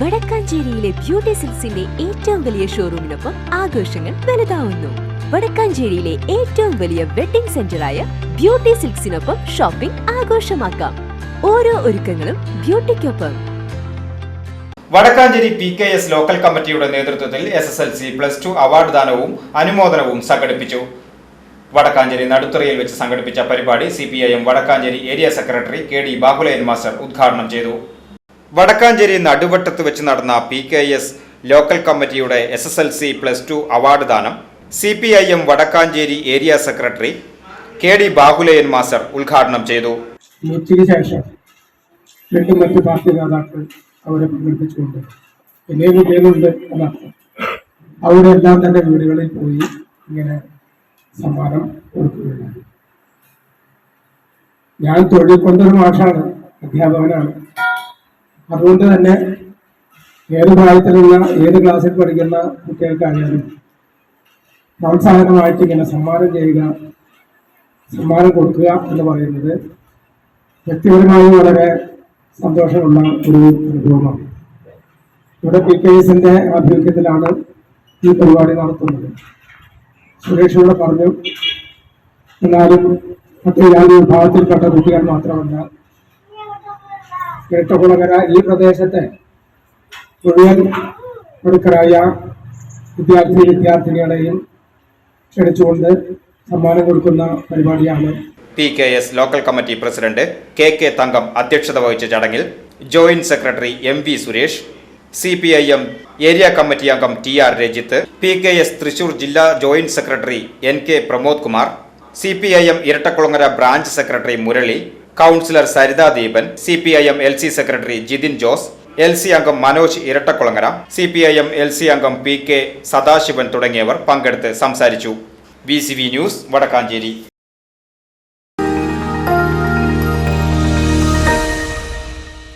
വടക്കാഞ്ചേരിയിലെ beauty സിൽസിന്റെ ഏറ്റവും വലിയ ഷോറൂമിനൊപ്പം ആഘോഷങ്ങൾ വലുതാവുന്നു. വടക്കാഞ്ചേരിയിലെ ഏറ്റവും വലിയ വെഡിംഗ് സെന്ററായ ബ്യൂട്ടി സിൽക്സിനൊപ്പം ഷോപ്പിംഗ് ആഘോഷമാക്കാം. ഓരോ ഒരുക്കങ്ങളും ബ്യൂട്ടിക്കൊപ്പം. Vadakkanchery P K S local കമ്മിറ്റിയുടെ നേതൃത്വത്തിൽ S S L C plus two award ദാനവും അനുമോദനവും സംഘടിപ്പിച്ചു. വടക്കാഞ്ചേരി നടുത്തറയിൽ വെച്ച് സംഘടിപ്പിച്ച പരിപാടി C P I M Vadakkanchery area secretary K D Bahuleyan master ഉദ്ഘാടനം ചെയ്തു. വടക്കാഞ്ചേരി നടുവട്ടത്ത് വെച്ച് നടന്ന പി കെ എസ് ലോക്കൽ കമ്മിറ്റിയുടെ S S L C plus two award ദാനം C P I M Vadakkanchery area secretary K D Bahuleyan master ഉദ്ഘാടനം ചെയ്തു. ഉച്ചയ്ക്ക് ശേഷം രണ്ട് മറ്റ് പാർട്ടി നേതാക്കൾ അവരെ പങ്കെടുപ്പിച്ചുകൊണ്ട് വലിയ കുട്ടികളുണ്ട് എന്നർത്ഥം. അവിടെ തന്നെ വീടുകളിൽ പോയി ഇങ്ങനെ സമ്മാനം കൊടുക്കുകയുണ്ടായി ഞാൻ തൊഴിൽ കൊണ്ടൊരു മാഷാണ് അധ്യാപകനാണ്. അതുകൊണ്ട് തന്നെ ഏത് പ്രായത്തിലുള്ള ഏത് ക്ലാസ്സിൽ പഠിക്കുന്ന കുട്ടികൾക്കായാലും പ്രോത്സാഹനമായിട്ട് ഇങ്ങനെ സമ്മാനം ചെയ്യുക സമ്മാനം കൊടുക്കുക എന്ന് പറയുന്നത് വ്യക്തിപരമായി വളരെ സന്തോഷമുള്ള ഒരു അനുഭവമാണ്. ഇവിടെ പി കെ എസിന്റെ ആഭിമുഖ്യത്തിലാണ് ഈ പരിപാടി നടത്തുന്നത്. സുരേഷ് ഇവിടെ പറഞ്ഞു എന്നാലും പട്ടികജാതി വിഭാഗത്തിൽപ്പെട്ട കുട്ടികൾ മാത്രമല്ല ഇരട്ടകുളങ്ങര ഈ പ്രദേശത്തെ മുഴുവൻ പ്രമുഖരായ വിദ്യാർത്ഥി വിദ്യാർത്ഥിനികളെയും ക്ഷണിച്ചുകൊണ്ട് സമ്മാനം കൊടുക്കുന്ന പരിപാടിയാണ്. P K S local committee president K K Thankam അധ്യക്ഷത വഹിച്ച ചടങ്ങിൽ joint secretary M V Suresh C P I M area committee അംഗം T R Rajith P K S Thrissur ജില്ലാ joint secretary N K Pramod Kumar C P I M Irattakulangara branch secretary Murali councillor Saritha Deepan C P I M L C secretary Jithin Jose L C അംഗം Manoj Irattakulangara C P I M L C അംഗം P K Sadasivan തുടങ്ങിയവർ പങ്കെടുത്ത് സംസാരിച്ചു. B C V news Vadakkanchery.